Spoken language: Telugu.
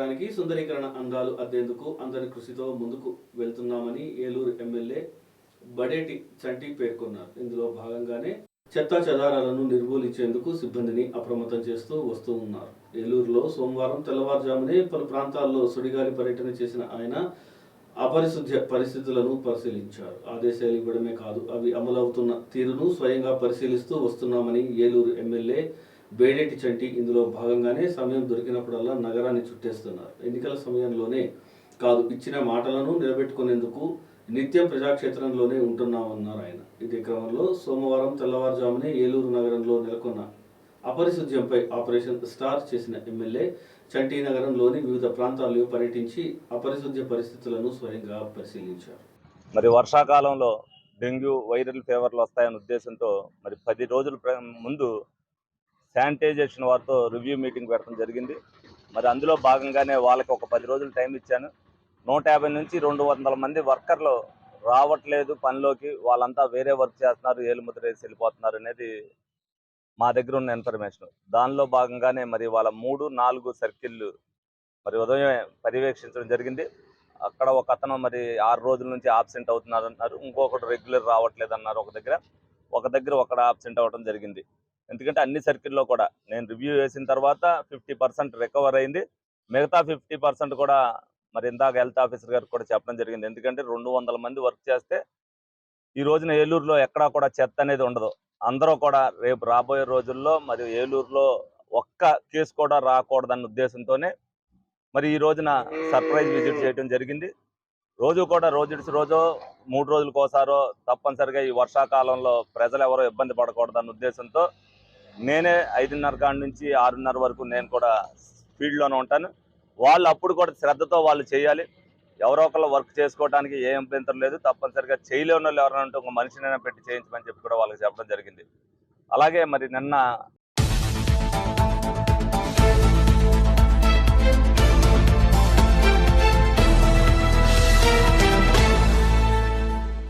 దానికి సుందరీకరణ అందాలు అద్దేందుకు అందరి కృషితో ముందుకు వెళ్తున్నామని ఏలూరు ఎమ్మెల్యే బడేటి చంటి పేర్కొన్నారు. ఇందులో భాగంగానే చెత్త చెదారాలను నిర్మూలించేందుకు సిబ్బందిని అప్రమత్తం చేస్తూ వస్తూ ఉన్నారు. ఏలూరులో సోమవారం తెల్లవారుజామునే పలు ప్రాంతాల్లో సుడిగాలి పర్యటన చేసిన ఆయన అపరిశుద్ధ్య పరిస్థితులను పరిశీలించారు. ఆదేశాలు ఇవ్వడమే కాదు అవి అమలవుతున్న తీరును స్వయంగా పరిశీలిస్తూ వస్తున్నామని ఏలూరు ఎమ్మెల్యే బేడేటి చంటి ఇందులో భాగంగానే సమయం దొరికినప్పుడల్లా నగరాన్ని చుట్టేస్తున్నారు. ఎన్నికల సమయంలోనే కాదు ఇచ్చిన మాటలను నిలబెట్టుకునేందుకు నిత్యం ప్రజాక్షేత్రంలోనే ఉంటున్నామన్నారు ఆయన. ఇదే క్రమంలో సోమవారం తెల్లవారుజామునే ఏలూరు నగరంలో నెలకొన్న అపరిశుద్ధ్యంపై ఆపరేషన్ స్టార్ చేసిన ఎమ్మెల్యే చంటి నగరంలోని వివిధ ప్రాంతాల్లో పర్యటించి అపరిశుద్ధ్య పరిస్థితులను స్వయంగా పరిశీలించారు. మరి వర్షాకాలంలో డెంగ్యూ వైరల్ ఫీవర్లు వస్తాయనే ఉద్దేశంతో మరి పది రోజుల ప్ర- ముందు శానిటైజేషన్ వారితో రివ్యూ మీటింగ్ పెట్టడం జరిగింది. మరి అందులో భాగంగానే వాళ్ళకి ఒక పది రోజులు టైం ఇచ్చాను. నూట యాభై నుంచి రెండు వందల మంది వర్కర్లు రావట్లేదు పనిలోకి. వాళ్ళంతా వేరే వర్క్ చేస్తున్నారు ఏలుముద్ర వేసి వెళ్ళిపోతున్నారు అనేది మా దగ్గర ఉన్న ఇన్ఫర్మేషన్. దానిలో భాగంగానే మరి వాళ్ళ మూడు నాలుగు సర్కిళ్ళు మరి ఉదయం పర్యవేక్షించడం జరిగింది. అక్కడ ఒక అతను మరి ఆరు రోజుల నుంచి ఆబ్సెంట్ అవుతున్నారు అన్నారు. ఇంకొకటి రెగ్యులర్ రావట్లేదు అన్నారు ఒక దగ్గర. ఒక దగ్గర ఒకడు ఆబ్సెంట్ అవ్వడం జరిగింది. ఎందుకంటే అన్ని సర్కిల్లో కూడా. నేను రివ్యూ వేసిన తర్వాత ఫిఫ్టీ పర్సెంట్ రికవర్ అయింది. మిగతా ఫిఫ్టీ పర్సెంట్ కూడా మరి ఇందాక హెల్త్ ఆఫీసర్ గారికి కూడా చెప్పడం జరిగింది. ఎందుకంటే రెండు వందల మంది వర్క్ చేస్తే ఈ రోజున ఏలూరులో ఎక్కడా కూడా చెత్త అనేది ఉండదు. అందరూ కూడా రేపు రాబోయే రోజుల్లో మరి ఏలూరులో ఒక్క కేసు కూడా రాకూడదన్న ఉద్దేశంతోనే మరి ఈ రోజున సర్ప్రైజ్ విజిట్ చేయడం జరిగింది. రోజు కూడా రోజు రోజు మూడు రోజులకోసారో తప్పనిసరిగా ఈ వర్షాకాలంలో ప్రజలు ఎవరో ఇబ్బంది పడకూడదన్న ఉద్దేశంతో నేనే ఐదున్నర కాడి నుంచి ఆరున్నర వరకు నేను కూడా ఫీల్డ్లోనే ఉంటాను. వాళ్ళు అప్పుడు కూడా శ్రద్ధతో వాళ్ళు చేయాలి. ఎవరో ఒకళ్ళు వర్క్ చేసుకోవడానికి ఏ అభ్యంతరం లేదు. తప్పనిసరిగా చేయలేని వాళ్ళు ఎవరైనా ఉంటే ఒక మనిషినైనా పెట్టి చేయించమని చెప్పి కూడా వాళ్ళకి చెప్పడం జరిగింది. అలాగే మరి నిన్న